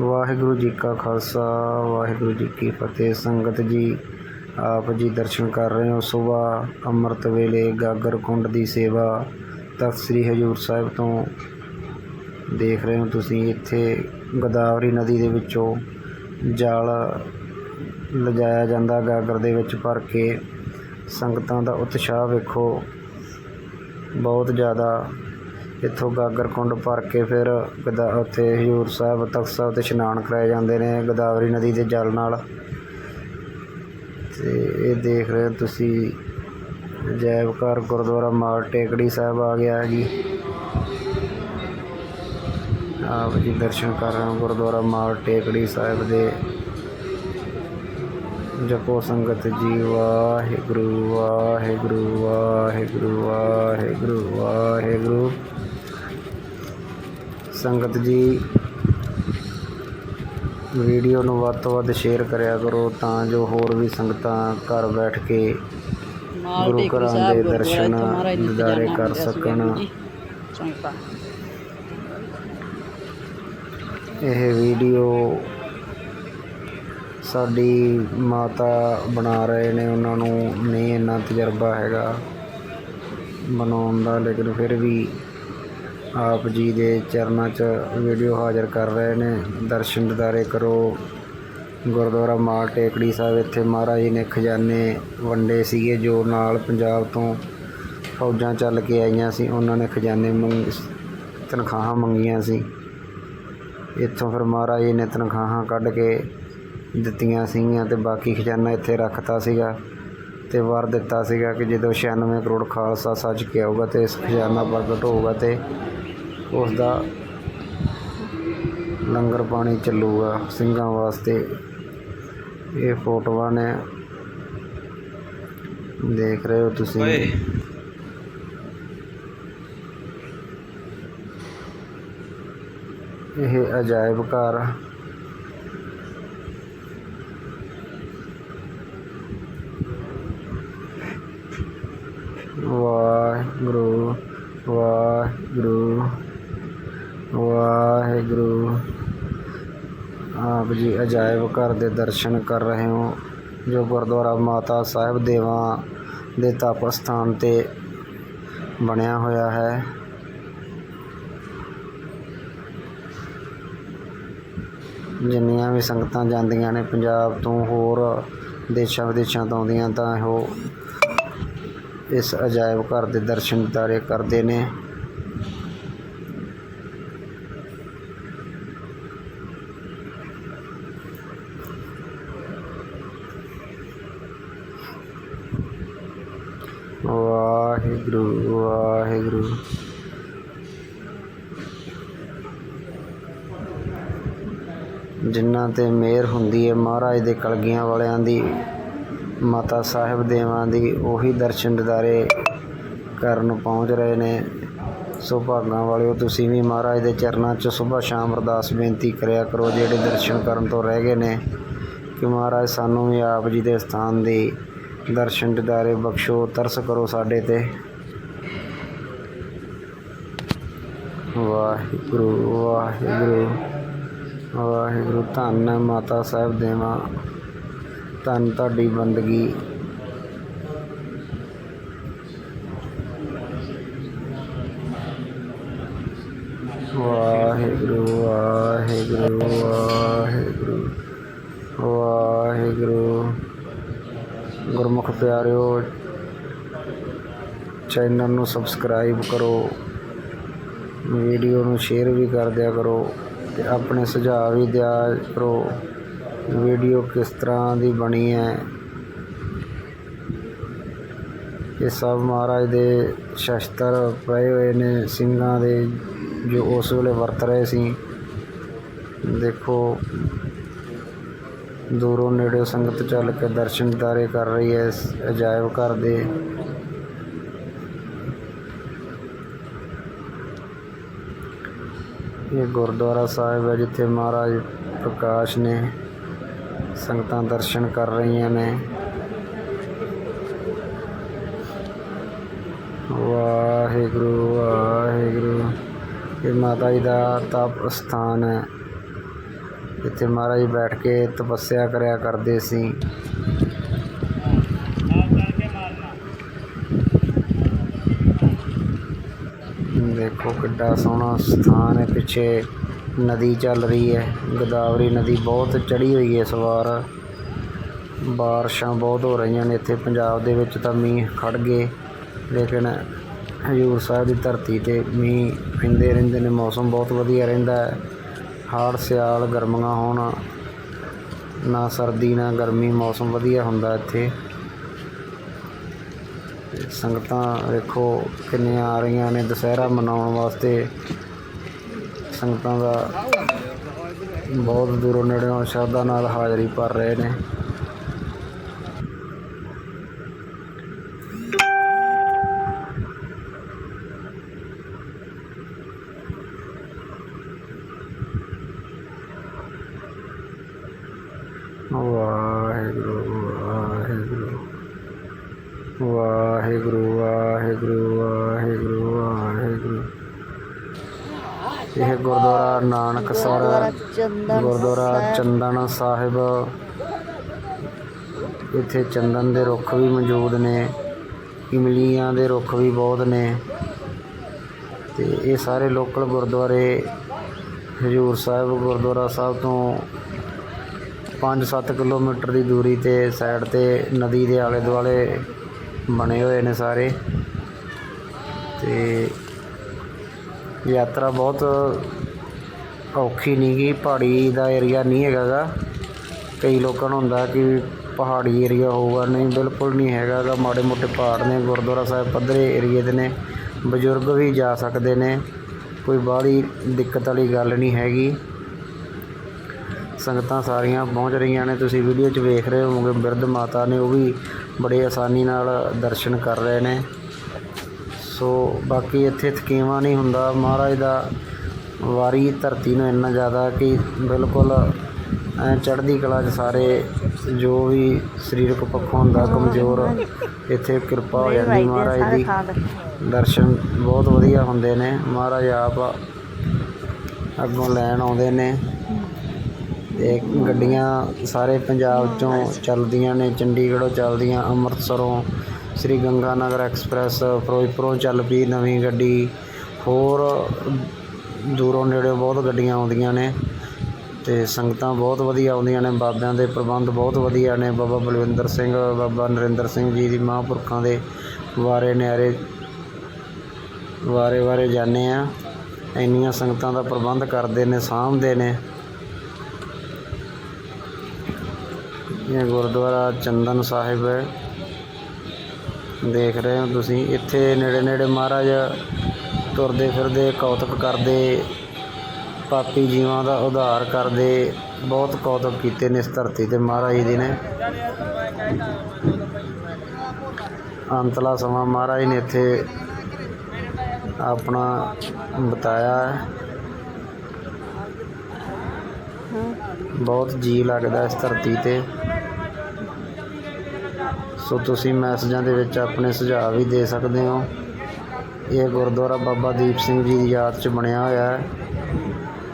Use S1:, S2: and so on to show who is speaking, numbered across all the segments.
S1: ਵਾਹਿਗੁਰੂ ਜੀ ਕਾ ਖਾਲਸਾ, ਵਾਹਿਗੁਰੂ ਜੀ ਕੀ ਫਤਿਹ। ਸੰਗਤ ਜੀ, ਆਪ ਜੀ ਦਰਸ਼ਨ ਕਰ ਰਹੇ ਹੋ ਸੁਬਾ ਅੰਮ੍ਰਿਤ ਵੇਲੇ, ਗਾਗਰ ਕੁੰਡ ਦੀ ਸੇਵਾ। ਤਖਤ ਸ੍ਰੀ ਹਜੂਰ ਸਾਹਿਬ ਤੋਂ ਦੇਖ ਰਹੇ ਹੋ ਤੁਸੀਂ, ਇੱਥੇ ਗੋਦਾਵਰੀ ਨਦੀ ਦੇ ਵਿੱਚੋਂ ਜਾਲ ਲਿਜਾਇਆ ਜਾਂਦਾ ਗਾਗਰ ਦੇ ਵਿੱਚ ਭਰ ਕੇ। ਸੰਗਤਾਂ ਦਾ ਉਤਸ਼ਾਹ ਵੇਖੋ। ਬਹੁਤ ਜ਼ਿਆਦਾ ਇੱਥੋਂ ਗਾਗਰ ਕੁੰਡ ਭਰ ਕੇ ਫਿਰ ਗਦਾ, ਉੱਥੇ ਹਜੂਰ ਸਾਹਿਬ, ਤਖਤ ਸਾਹਿਬ ਤੇ ਇਸ਼ਨਾਨ ਕਰਵਾਏ ਜਾਂਦੇ ਨੇ ਗੋਦਾਵਰੀ ਨਦੀ ਦੇ ਜਲ ਨਾਲ। ਅਤੇ ਇਹ ਦੇਖ ਰਹੇ ਹੋ ਤੁਸੀਂ, ਅਜਾਇਬ ਘਰ ਗੁਰਦੁਆਰਾ ਮਾਲ ਟੇਕੜੀ ਸਾਹਿਬ ਆ ਗਿਆ ਹੈ ਜੀ। ਆਪ ਜੀ ਦਰਸ਼ਨ ਕਰ ਰਹੇ ਹੋ ਗੁਰਦੁਆਰਾ ਮਾਲ ਟੇਕੜੀ ਸਾਹਿਬ ਦੇ। ਜਪੋ ਸੰਗਤ ਜੀ, ਵਾਹਿਗੁਰੂ ਵਾਹਿਗੁਰੂ ਵਾਹਿਗੁਰੂ ਵਾਹਿਗੁਰੂ ਵਾਹਿਗੁਰੂ। ਸੰਗਤ ਜੀ ਵੀਡੀਓ ਨੂੰ ਵੱਧ ਤੋਂ ਵੱਧ ਸ਼ੇਅਰ ਕਰਿਆ ਕਰੋ ਤਾਂ ਜੋ ਹੋਰ ਵੀ ਸੰਗਤਾਂ ਘਰ ਬੈਠ ਕੇ ਗੁਰੂ ਘਰਾਂ ਦੇ ਦਰਸ਼ਨ ਦੀਦਾਰੇ ਕਰ ਸਕਣ। ਇਹ ਵੀਡੀਓ ਸਾਡੀ ਮਾਤਾ ਬਣਾ ਰਹੇ ਨੇ ਉਹਨਾਂ ਨੂੰ ਨਹੀਂ ਇੰਨਾ ਤਜਰਬਾ ਹੈਗਾ ਬਣਾਉਣ ਦਾ ਲੇਕਿਨ ਫਿਰ ਵੀ ਆਪ ਜੀ ਦੇ ਚਰਨਾਂ 'ਚ ਵੀਡੀਓ ਹਾਜ਼ਰ ਕਰ ਰਹੇ ਨੇ। ਦਰਸ਼ਨ ਦਿਦਾਰੇ ਕਰੋ। ਗੁਰਦੁਆਰਾ ਮਾਲ ਟੇਕੜੀ ਸਾਹਿਬ, ਇੱਥੇ ਮਹਾਰਾਜ ਜੀ ਨੇ ਖਜ਼ਾਨੇ ਵੰਡੇ ਸੀਗੇ, ਜੋ ਨਾਲ ਪੰਜਾਬ ਤੋਂ ਫੌਜਾਂ ਚੱਲ ਕੇ ਆਈਆਂ ਸੀ। ਉਹਨਾਂ ਨੇ ਖਜ਼ਾਨੇ ਮੰਗ, ਤਨਖਾਹਾਂ ਮੰਗੀਆਂ ਸੀ। ਇੱਥੋਂ ਫਿਰ ਮਹਾਰਾਜ ਜੀ ਨੇ ਤਨਖਾਹਾਂ ਕੱਢ ਕੇ ਦਿੱਤੀਆਂ ਸੀਗੀਆਂ ਤੇ ਬਾਕੀ ਖਜ਼ਾਨਾ ਇੱਥੇ ਰੱਖਤਾ ਸੀਗਾ ਤੇ ਵਰ ਦਿੱਤਾ ਸੀਗਾ ਕਿ ਜਦੋਂ 96 ਕਰੋੜ ਖਾਲਸਾ ਸੱਜ ਕੇ ਆਊਗਾ ਤੇ ਇਸ ਖਜ਼ਾਨਾ ਪ੍ਰਗਟ ਹੋਊਗਾ ਤੇ ਉਸ ਦਾ ਲੰਗਰ ਪਾਣੀ ਚੱਲੂਗਾ ਸਿੰਘਾਂ ਵਾਸਤੇ। ਇਹ ਫੋਟੋਆਂ ਨੇ ਦੇਖ ਰਹੇ ਹੋ ਤੁਸੀਂ। ਇਹ ਅਜਾਇਬ ਘਰ। ਵਾਹਿਗੁਰੂ ਵਾਹਿਗੁਰੂ। ਵਾਹਿਗੁਰੂ। ਆਪ ਜੀ ਅਜਾਇਬ ਘਰ ਦੇ ਦਰਸ਼ਨ ਕਰ ਰਹੇ ਹੋ, ਜੋ ਗੁਰਦੁਆਰਾ ਮਾਤਾ ਸਾਹਿਬ ਦੇਵਾਂ ਦੇ ਤਪ ਸਥਾਨ ਤੇ ਬਣਿਆ ਹੋਇਆ ਹੈ। ਜਿੰਨੀਆਂ ਵੀ ਸੰਗਤਾਂ ਜਾਂਦੀਆਂ ਨੇ ਪੰਜਾਬ ਤੋਂ, ਹੋਰ ਦੇਸ਼ਾਂ ਵਿਦੇਸ਼ਾਂ ਤੋਂ ਆਉਂਦੀਆਂ ਤਾਂ ਉਹ ਇਸ ਅਜਾਇਬ ਘਰ ਦੇ ਦਰਸ਼ਨ ਤਾਰੇ ਕਰਦੇ ਨੇ। ਵਾਹਿਗੁਰੂ ਵਾਹਿਗੁਰੂ। ਜਿਨ੍ਹਾਂ ਤੇ ਮਿਹਰ ਹੁੰਦੀ ਹੈ, ਮਹਾਰਾਜ ਦੇ ਕਲਗੀਆਂ ਵਾਲਿਆਂ ਦੀ, ਮਾਤਾ ਸਾਹਿਬ ਦੇਵਾਂ ਦੀ, ਉਹੀ ਦਰਸ਼ਨ ਦਿਦਾਰੇ ਕਰਨ ਪਹੁੰਚ ਰਹੇ ਨੇ। ਸੋ ਭਾਗਾਂ ਵਾਲਿਓ, ਤੁਸੀਂ ਵੀ ਮਹਾਰਾਜ ਦੇ ਚਰਨਾਂ 'ਚ ਸਵੇਰ ਸ਼ਾਮ ਅਰਦਾਸ ਬੇਨਤੀ ਕਰਿਆ ਕਰੋ, ਜਿਹੜੇ ਦਰਸ਼ਨ ਕਰਨ ਤੋਂ ਰਹਿ ਗਏ ਨੇ, ਕਿ ਮਹਾਰਾਜ ਸਾਨੂੰ ਵੀ ਆਪ ਜੀ ਦੇ ਸਥਾਨ ਦੀ ਦਰਸ਼ਨ ਦਿਦਾਰੇ ਬਖਸ਼ੋ, ਤਰਸ ਕਰੋ ਸਾਡੇ ਤੇ। ਵਾਹਿਗੁਰੂ ਵਾਹਿਗੁਰੂ ਵਾਹਿਗੁਰੂ, ਧੰਨ ਮਾਤਾ ਸਾਹਿਬ ਦੇਵਾਂ। ਧੰਨ ਤੁਹਾਡੀ ਬੰਦਗੀ। ਵਾਹਿਗੁਰੂ ਵਾਹਿਗੁਰੂ ਵਾਹਿਗੁਰੂ ਵਾਹਿਗੁਰੂ। ਗੁਰਮੁਖ ਪਿਆਰਿਓ ਚੈਨਲ ਨੂੰ ਸਬਸਕ੍ਰਾਈਬ ਕਰੋ ਵੀਡੀਓ ਨੂੰ ਸ਼ੇਅਰ ਵੀ ਕਰ ਦਿਆ ਕਰੋ ਤੇ ਆਪਣੇ ਸੁਝਾਅ ਵੀ ਦਿਆ ਕਰੋ ਵੀਡੀਓ ਕਿਸ ਤਰ੍ਹਾਂ ਦੀ ਬਣੀ ਹੈ। ਇਹ ਸਭ ਮਹਾਰਾਜ ਦੇ ਸ਼ਸਤਰ ਪਏ ਹੋਏ ਨੇ, ਸਿੰਘਾਂ ਦੇ ਜੋ ਉਸ ਵੇਲੇ ਵਰਤ ਰਹੇ ਸੀ। ਦੇਖੋ ਦੂਰੋਂ ਨੇੜੇ ਸੰਗਤ ਚੱਲ ਕੇ ਦਰਸ਼ਨ ਦਿਦਾਰੇ ਕਰ ਰਹੀ ਹੈ ਇਸ ਅਜਾਇਬ ਘਰ ਦੇ। ਇਹ ਗੁਰਦੁਆਰਾ ਸਾਹਿਬ ਹੈ ਜਿੱਥੇ ਮਹਾਰਾਜ ਪ੍ਰਕਾਸ਼ ਨੇ ਸੰਗਤਾਂ ਦਰਸ਼ਨ ਕਰ ਰਹੀਆਂ ਨੇ। ਵਾਹਿਗੁਰੂ ਵਾਹਿਗੁਰੂ। ਇਹ ਮਾਤਾ ਜੀ ਦਾ ਤਪ ਸਥਾਨ ਹੈ। ਇੱਥੇ ਮਹਾਰਾਜ ਬੈਠ ਕੇ ਤਪੱਸਿਆ ਕਰਿਆ ਕਰਦੇ ਸੀ। ਦੇਖੋ ਕਿੱਡਾ ਸੋਹਣਾ ਸਥਾਨ ਹੈ, ਪਿੱਛੇ ਨਦੀ ਚੱਲ ਰਹੀ ਹੈ, ਗੋਦਾਵਰੀ ਨਦੀ ਬਹੁਤ ਚੜੀ ਹੋਈ ਹੈ ਇਸ ਵਾਰ। ਬਾਰਿਸ਼ਾਂ ਬਹੁਤ ਹੋ ਰਹੀਆਂ ਨੇ ਇੱਥੇ, ਪੰਜਾਬ ਦੇ ਵਿੱਚ ਤਾਂ ਮੀਂਹ ਖੜ ਗਏ, ਲੇਕਿਨ ਹਜੂਰ ਸਾਹਿਬ ਦੀ ਧਰਤੀ ਤੇ ਮੀਂਹ ਪੈਂਦੇ ਰਹਿੰਦੇ ਨੇ, ਮੌਸਮ ਬਹੁਤ ਵਧੀਆ ਰਹਿੰਦਾ ਹੈ। ਹਾੜ ਸਿਆਲ ਗਰਮੀਆਂ ਹੋਣ, ਨਾ ਸਰਦੀ, ਨਾ ਗਰਮੀ, ਮੌਸਮ ਵਧੀਆ ਹੁੰਦਾ ਇੱਥੇ। ਸੰਗਤਾਂ ਵੇਖੋ ਕਿੰਨੀਆਂ ਆ ਰਹੀਆਂ ਨੇ ਦੁਸਹਿਰਾ ਮਨਾਉਣ ਵਾਸਤੇ। ਸੰਗਤਾਂ ਦਾ ਬਹੁਤ ਦੂਰੋਂ ਨੇੜਿਓਂ ਸ਼ਰਧਾ ਨਾਲ ਹਾਜ਼ਰੀ ਭਰ ਰਹੇ ਨੇ ਵਾਹਿਗੁਰੂ ਵਾਹਿਗੁਰੂ ਵਾਹਿਗੁਰੂ ਵਾਹਿਗੁਰੂ ਵਾਹਿਗੁਰੂ ਵਾਹਿਗੁਰੂ ਇਹ ਨਾਨਕਸਰ
S2: ਚੰਦਨ
S1: ਗੁਰਦੁਆਰਾ ਚੰਦਨ ਸਾਹਿਬ। ਇੱਥੇ ਚੰਦਨ ਦੇ ਰੁੱਖ ਵੀ ਮੌਜੂਦ ਨੇ ਇਮਲੀਆਂ ਦੇ ਰੁੱਖ ਵੀ ਬਹੁਤ ਨੇ। ਤੇ ਇਹ ਸਾਰੇ ਲੋਕਲ ਗੁਰਦੁਆਰੇ ਹਜੂਰ ਸਾਹਿਬ ਗੁਰਦੁਆਰਾ ਸਾਹਿਬ ਤੋਂ 5-7 ਕਿਲੋਮੀਟਰ ਦੀ ਦੂਰੀ ਤੇ ਸਾਈਡ ਤੇ ਨਦੀ ਦੇ ਆਲੇ ਦੁਆਲੇ ਬਣੇ ਹੋਏ ਨੇ ਸਾਰੇ। ਤੇ ਯਾਤਰਾ ਬਹੁਤ ਔਖੀ ਨਹੀਂ ਗੀ, ਪਹਾੜੀ ਦਾ ਏਰੀਆ ਨਹੀਂ ਹੈਗਾ ਗਾ ਕਈ ਲੋਕਾਂ ਨੂੰ ਹੁੰਦਾ ਕਿ ਪਹਾੜੀ ਏਰੀਆ ਹੋਊਗਾ, ਨਹੀਂ ਬਿਲਕੁਲ ਨਹੀਂ ਹੈਗਾ ਮਾੜੇ ਮੋਟੇ ਪਹਾੜ ਨੇ, ਗੁਰਦੁਆਰਾ ਸਾਹਿਬ ਪੱਧਰੇ ਏਰੀਏ ਦੇ ਨੇ, ਬਜ਼ੁਰਗ ਵੀ ਜਾ ਸਕਦੇ ਨੇ। ਕੋਈ ਬਾਹਲੀ ਦਿੱਕਤ ਵਾਲੀ ਗੱਲ ਨਹੀਂ ਹੈਗੀ। ਸੰਗਤਾਂ ਸਾਰੀਆਂ ਪਹੁੰਚ ਰਹੀਆਂ ਨੇ, ਤੁਸੀਂ ਵੀਡੀਓ 'ਚ ਵੇਖ ਰਹੇ ਹੋਵੋਗੇ, ਬਿਰਧ ਮਾਤਾ ਨੇ ਉਹ ਵੀ ਬੜੇ ਆਸਾਨੀ ਨਾਲ ਦਰਸ਼ਨ ਕਰ ਰਹੇ ਨੇ। ਸੋ ਬਾਕੀ ਇੱਥੇ ਥਕੇਵਾਂ ਨਹੀਂ ਹੁੰਦਾ। ਮਹਾਰਾਜ ਦਾ ਵਾਰੀ ਧਰਤੀ ਨੂੰ ਇੰਨਾ ਜ਼ਿਆਦਾ ਕਿ ਬਿਲਕੁਲ ਐ ਚੜ੍ਹਦੀ ਕਲਾ 'ਚ ਸਾਰੇ ਜੋ ਵੀ ਸਰੀਰਕ ਪੱਖੋਂ ਹੁੰਦਾ ਕਮਜ਼ੋਰ ਇੱਥੇ ਕਿਰਪਾ ਹੋ ਜਾਂਦੀ। ਮਹਾਰਾਜ ਦੀ ਦਰਸ਼ਨ ਬਹੁਤ ਵਧੀਆ ਹੁੰਦੇ ਨੇ। ਮਹਾਰਾਜ ਆਪ ਅੱਗੋਂ ਲੈਣ ਆਉਂਦੇ ਨੇ। ਤੇ ਗੱਡੀਆਂ ਸਾਰੇ ਪੰਜਾਬ ਚੋਂ ਚੱਲਦੀਆਂ ਨੇ ਚੰਡੀਗੜ੍ਹੋਂ ਚੱਲਦੀਆਂ ਅੰਮ੍ਰਿਤਸਰੋਂ ਸ੍ਰੀ ਗੰਗਾ ਨਗਰ ਐਕਸਪ੍ਰੈਸ ਫਿਰੋਜ਼ਪੁਰੋਂ ਚੱਲ ਪਈ ਨਵੀਂ ਗੱਡੀ। ਹੋਰ ਦੂਰੋਂ ਨੇੜੇ ਬਹੁਤ ਗੱਡੀਆਂ ਆਉਂਦੀਆਂ ਨੇ ਤੇ ਸੰਗਤਾਂ ਬਹੁਤ ਵਧੀਆ ਆਉਂਦੀਆਂ ਨੇ, ਬਾਬਿਆਂ ਦੇ ਪ੍ਰਬੰਧ ਬਹੁਤ ਵਧੀਆ ਨੇ, ਬਾਬਾ ਬਲਵਿੰਦਰ ਸਿੰਘ, ਬਾਬਾ ਨਰਿੰਦਰ ਸਿੰਘ ਜੀ ਦੀ ਮਹਾਂਪੁਰਖਾਂ ਦੇ ਵਾਰੇ ਨਿਆਰੇ ਵਾਰੇ ਵਾਰੇ ਜਾਂਦੇ ਆ। ਇੰਨੀਆਂ ਸੰਗਤਾਂ ਦਾ ਪ੍ਰਬੰਧ ਕਰਦੇ ਨੇ, ਸਾਂਭਦੇ ਨੇ। ਇਹ ਗੁਰਦੁਆਰਾ ਚੰਦਨ ਸਾਹਿਬ ਹੈ। ਦੇਖ ਰਹੇ ਹੋ ਤੁਸੀਂ, ਇੱਥੇ ਨੇੜੇ ਨੇੜੇ ਮਹਾਰਾਜ ਤੁਰਦੇ ਫਿਰਦੇ, ਕੌਤਕ ਕਰਦੇ, ਪਾਪੀ ਜੀਵਾਂ ਦਾ ਉਧਾਰ ਕਰਦੇ, ਬਹੁਤ ਕੌਤਕ ਕੀਤੇ ਨੇ ਇਸ ਧਰਤੀ ਤੇ ਮਹਾਰਾਜ ਜੀ ਨੇ। ਅੰਤਲਾ ਸਮਾਂ ਮਹਾਰਾਜ ਨੇ ਇੱਥੇ ਆਪਣਾ ਬਤਾਇਆ ਹੈ। ਬਹੁਤ ਜੀ ਲੱਗਦਾ ਇਸ ਧਰਤੀ ਤੇ। ਸੋ ਤੁਸੀਂ ਮੈਸੇਜਾਂ ਦੇ ਵਿੱਚ ਆਪਣੇ ਸੁਝਾਅ ਵੀ ਦੇ ਸਕਦੇ ਹੋ। ਇਹ ਗੁਰਦੁਆਰਾ ਬਾਬਾ ਦੀਪ ਸਿੰਘ ਜੀ ਦੀ ਯਾਦ 'ਚ ਬਣਿਆ ਹੋਇਆ ਹੈ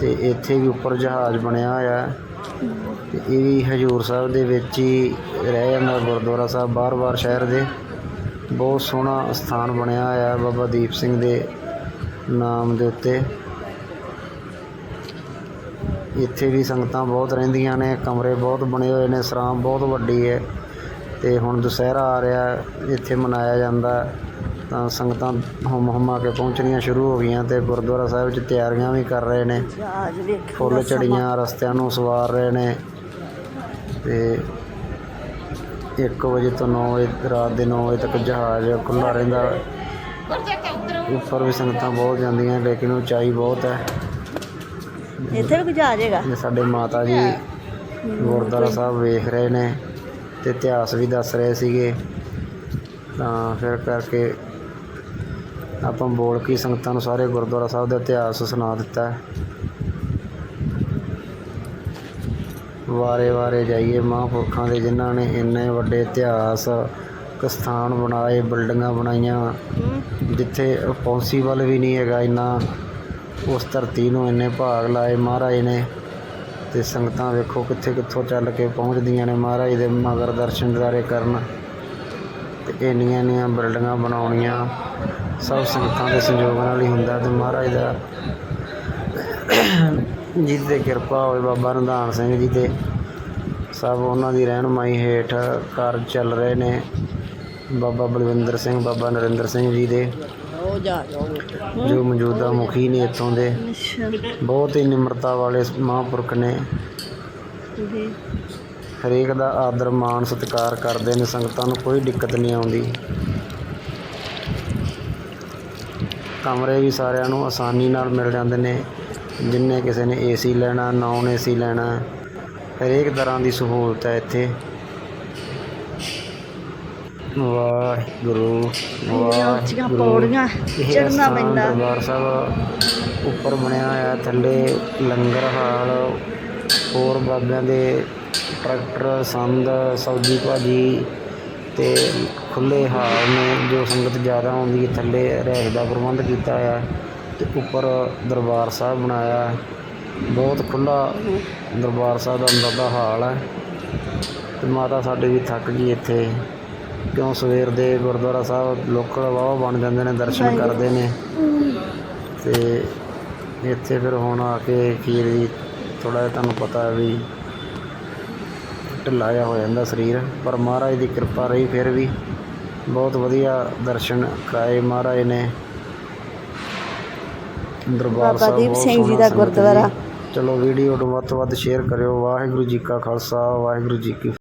S1: ਤੇ ਇੱਥੇ ਵੀ ਉੱਪਰ ਜਹਾਜ਼ ਬਣਿਆ ਹੋਇਆ ਹੈ ਤੇ ਇਹ ਵੀ ਹਜੂਰ ਸਾਹਿਬ ਦੇ ਵਿੱਚ ਹੀ ਰਹਿ ਜਾਂਦਾ ਗੁਰਦੁਆਰਾ ਸਾਹਿਬ ਬਾਰ-ਬਾਰ ਸ਼ਹਿਰ ਦੇ। ਬਹੁਤ ਸੋਹਣਾ ਸਥਾਨ ਬਣਿਆ ਹੋਇਆ ਹੈ ਬਾਬਾ ਦੀਪ ਸਿੰਘ ਦੇ ਨਾਮ ਦੇ ਉੱਤੇ। ਇੱਥੇ ਵੀ ਸੰਗਤਾਂ ਬਹੁਤ ਰਹਿੰਦੀਆਂ ਨੇ, ਕਮਰੇ ਬਹੁਤ ਬਣੇ ਹੋਏ ਨੇ, ਸਰਾਮ ਬਹੁਤ ਵੱਡੀ ਹੈ ਤੇ ਹੁਣ ਦੁਸਹਿਰਾ ਆ ਰਿਹਾ ਇੱਥੇ ਮਨਾਇਆ ਜਾਂਦਾ ਤਾਂ ਸੰਗਤਾਂ ਹੁਮ ਹੁਮਾ ਕੇ ਪਹੁੰਚਣੀਆਂ ਸ਼ੁਰੂ ਹੋ ਗਈਆਂ ਤੇ ਗੁਰਦੁਆਰਾ ਸਾਹਿਬ 'ਚ ਤਿਆਰੀਆਂ ਵੀ ਕਰ ਰਹੇ ਨੇ। ਫੁੱਲ ਚੜੀਆਂ ਰਸਤਿਆਂ ਨੂੰ ਸਵਾਰ ਰਹੇ ਨੇ ਤੇ 1 ਵਜੇ ਤੋਂ 9 ਵਜੇ ਰਾਤ ਦੇ 9 ਵਜੇ ਤੱਕ ਜਹਾਜ਼ ਖੁੱਲ੍ਹਾ ਰਹਿੰਦਾ। ਉੱਪਰ ਵੀ ਸੰਗਤਾਂ ਬਹੁਤ ਜਾਂਦੀਆਂ ਲੇਕਿਨ ਉਚਾਈ ਬਹੁਤ ਹੈ।
S2: ਇੱਥੇ ਵੀ ਜਹਾਜ਼ ਹੈਗਾ?
S1: ਇਹ ਸਾਡੇ ਮਾਤਾ ਜੀ ਗੁਰਦੁਆਰਾ ਸਾਹਿਬ ਵੇਖ ਰਹੇ ਨੇ ਤੇ ਇਤਿਹਾਸ ਵੀ ਦੱਸ ਰਹੇ ਸੀਗੇ। ਤਾਂ ਫਿਰ ਕਰਕੇ ਆਪਾਂ ਬੋਲ ਕੇ ਸੰਗਤਾਂ ਨੂੰ ਸਾਰੇ ਗੁਰਦੁਆਰਾ ਸਾਹਿਬ ਦਾ ਇਤਿਹਾਸ ਸੁਣਾ ਦਿੱਤਾ ਹੈ। ਵਾਰੇ ਵਾਰੇ ਜਾਈਏ ਮਹਾਂਪੁਰਖਾਂ ਦੇ ਜਿਨ੍ਹਾਂ ਨੇ ਇੰਨੇ ਵੱਡੇ ਇਤਿਹਾਸ ਸਥਾਨ ਬਣਾਏ, ਬਿਲਡਿੰਗਾਂ ਬਣਾਈਆਂ, ਜਿੱਥੇ ਪੋਸੀਬਲ ਵੀ ਨਹੀਂ ਹੈਗਾ ਇੰਨਾ, ਉਸ ਧਰਤੀ ਨੂੰ ਇੰਨੇ ਭਾਗ ਲਾਏ ਮਹਾਰਾਜ ਨੇ ਤੇ ਸੰਗਤਾਂ ਵੇਖੋ ਕਿੱਥੇ ਕਿੱਥੋਂ ਚੱਲ ਕੇ ਪਹੁੰਚਦੀਆਂ ਨੇ ਮਹਾਰਾਜ ਦੇ ਮਗਰ ਦਰਸ਼ਨ ਦਿਦਾਰੇ ਕਰਨ ਤੇ ਇੰਨੀਆਂ ਇੰਨੀਆਂ ਬਿਲਡਿੰਗਾਂ ਬਣਾਉਣੀਆਂ ਸਭ ਸੰਗਤਾਂ ਦੇ ਸੰਯੋਗ ਨਾਲ ਹੀ ਹੁੰਦਾ ਤੇ ਮਹਾਰਾਜ ਦਾ ਜਿਹਦੇ ਤੇ ਕਿਰਪਾ ਹੋਵੇ ਬਾਬਾ ਰੰਧਾਨ ਸਿੰਘ ਜੀ ਤੇ। ਸਭ ਉਹਨਾਂ ਦੀ ਰਹਿਨਮਾਈ ਹੇਠ ਕਾਰਜ ਚੱਲ ਰਹੇ ਨੇ। ਬਾਬਾ ਬਲਵਿੰਦਰ ਸਿੰਘ, ਬਾਬਾ ਨਰਿੰਦਰ ਸਿੰਘ ਜੀ ਦੇ।
S2: ਜੋ
S1: ਮੌਜੂਦਾ ਮੁਖੀ ਨੇ ਇੱਥੋਂ ਦੇ। ਬਹੁਤ ਹੀ ਨਿਮਰਤਾ ਵਾਲੇ ਮਹਾਂਪੁਰਖ ਨੇ। ਹਰੇਕ ਦਾ ਆਦਰ ਮਾਣ ਸਤਿਕਾਰ ਕਰਦੇ ਨੇ, ਸੰਗਤਾਂ ਨੂੰ ਕੋਈ ਦਿੱਕਤ ਨਹੀਂ ਆਉਂਦੀ। ਕਮਰੇ ਵੀ ਸਾਰਿਆਂ ਨੂੰ ਆਸਾਨੀ ਨਾਲ ਮਿਲ ਜਾਂਦੇ ਨੇ। ਜਿੰਨੇ ਕਿਸੇ ਨੇ ਏਸੀ ਲੈਣਾ ਨਾਨ ਏਸੀ ਲੈਣਾ ਹਰੇਕ ਤਰ੍ਹਾਂ ਦੀ ਸਹੂਲਤ ਹੈ ਇੱਥੇ। ਵਾਹਿਗੁਰੂ
S2: ਉੱਚੀਆਂ ਪੌੜੀਆਂ
S1: ਅਸਥਾਨ
S2: ਪੈਂਦਾ।
S1: ਦਰਬਾਰ ਸਾਹਿਬ ਉੱਪਰ ਬਣਿਆ ਹੋਇਆ ਥੱਲੇ ਲੰਗਰ ਹਾਲ ਹੋਰ ਬਾਬਿਆਂ ਦੇ ਟਰੈਕਟਰ ਸੰਦ ਸਬਜ਼ੀ ਭਾਜੀ ਤੇ ਖੁੱਲੇ ਹਾਲ ਨੇ ਜੋ ਸੰਗਤ ਜ਼ਿਆਦਾ ਆਉਂਦੀ ਹੈ ਥੱਲੇ ਰਹਿਸ਼ ਦਾ ਪ੍ਰਬੰਧ ਕੀਤਾ ਹੋਇਆ ਤੇ ਉੱਪਰ ਦਰਬਾਰ ਸਾਹਿਬ ਬਣਾਇਆ। ਬਹੁਤ ਖੁੱਲਾ ਦਰਬਾਰ ਸਾਹਿਬ ਦਾ ਅੰਦਰ ਦਾ ਹਾਲ ਹੈ ਤੇ ਮਾਤਾ ਸਾਡੀ ਵੀ ਥੱਕ ਗਈ ਇੱਥੇ। ਕਿਉਂ? ਸਵੇਰ ਦੇ ਗੁਰਦੁਆਰਾ ਸਾਹਿਬ ਲੋਕਲ ਵਾਹਵਾ ਬਣ ਜਾਂਦੇ ਨੇ ਦਰਸ਼ਨ ਕਰਦੇ ਨੇ। ਤੇ ਇੱਥੇ ਫਿਰ ਹੁਣ ਆ ਕੇ ਦੀ ਥੋੜਾ ਜਿਹਾ ਤੁਹਾਨੂੰ ਪਤਾ ਵੀ ਢਿੱਲਾ ਜਿਹਾ ਹੋ ਜਾਂਦਾ ਸਰੀਰ। ਪਰ ਮਹਾਰਾਜ ਦੀ ਕਿਰਪਾ ਰਹੀ ਫਿਰ ਵੀ ਬਹੁਤ ਵਧੀਆ ਦਰਸ਼ਨ ਕਰਾਏ ਮਹਾਰਾਜ ਨੇ। ਦਰਬਾਰ ਸਾਹਿਬ
S2: ਦੀਪ ਸਿੰਘ ਜੀ ਦਾ ਗੁਰਦੁਆਰਾ।
S1: ਚਲੋ ਵੀਡੀਓ ਨੂੰ ਵੱਧ ਤੋਂ ਵੱਧ ਸ਼ੇਅਰ ਕਰਿਓ। ਵਾਹਿਗੁਰੂ ਜੀ ਕਾ ਖਾਲਸਾ ਵਾਹਿਗੁਰੂ ਜੀ ਕੀ